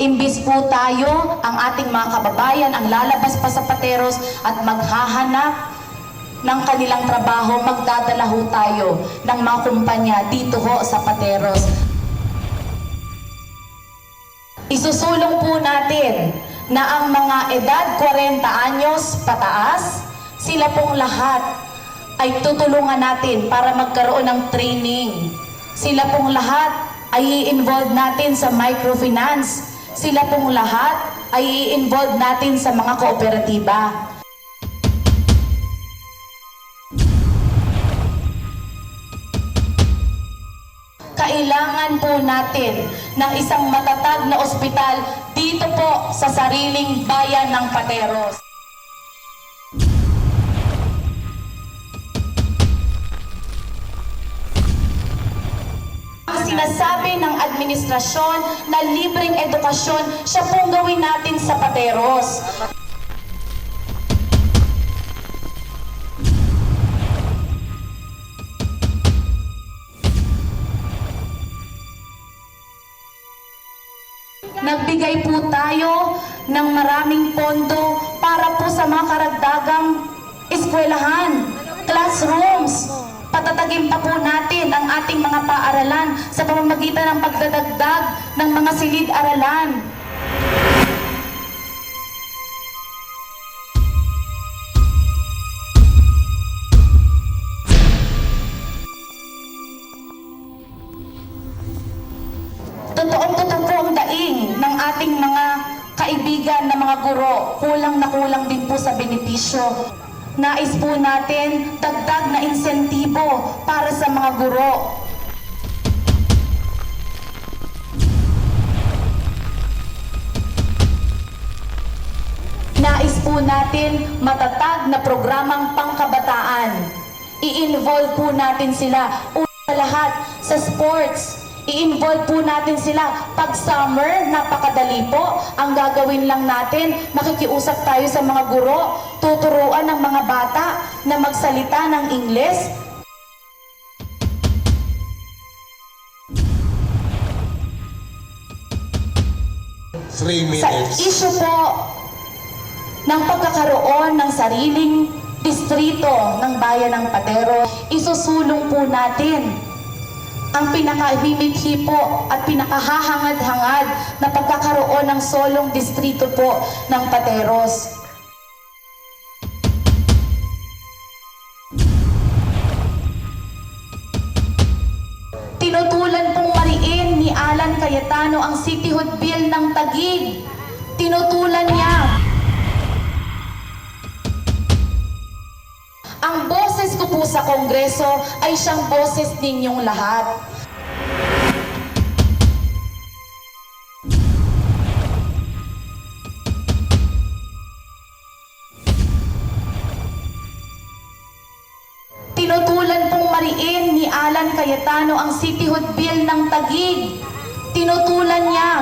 Imbis po tayo, ang ating mga kababayan, ang lalabas pa sa pateros at maghahanap ng kanilang trabaho, magdadala ho tayo ng mga kumpanya dito ho sa pateros. Isusulong po natin na ang mga edad 40 anyos pataas, sila pong lahat ay tutulungan natin para magkaroon ng training. Sila pong lahat ay i-involve natin sa microfinance. Sila pong lahat ay i-involve natin sa mga kooperatiba. Kailangan po natin ng isang matatag na ospital dito po sa sariling bayan ng Pateros. Sinasabi ng administrasyon na libreng edukasyon, siya pong gawin natin sa Pateros. Nagbigay po tayo ng maraming pondo para po sa mga karagdagang eskwelahan, classrooms. Patatagin pa po natin ang ating mga paaralan sa pamamagitan ng pagdadagdag ng mga silid-aralan. Totoong totoo po ang daing ng ating mga kaibigan na mga guro. Kulang na kulang din po sa benepisyo. Nais po natin dagdag insentibo para sa mga guro. Nais po natin matatag na programang pangkabataan. I-involve po natin sila sa lahat sa sports. I-involve po natin sila. Pag summer, napakadali po. Ang gagawin lang natin, makikiusap tayo sa mga guro, tuturuan ng mga bata na magsalita ng Ingles, Three sa minutes. issue po ng pagkakaroon ng sariling distrito ng bayan ng Patero, isusulong po natin ang pinakahimikhi po at pinakahahangad-hangad na pagkakaroon ng solong distrito po ng Pateros. Tinutulan pong Cayetano ang cityhood bill ng Tagig. Tinutulan niya. Ang boses ko po sa Kongreso ay siyang boses ninyong lahat. Tinutulan pong mariin ni Alan Cayetano ang cityhood bill ng Tagig. Tinutulan niya.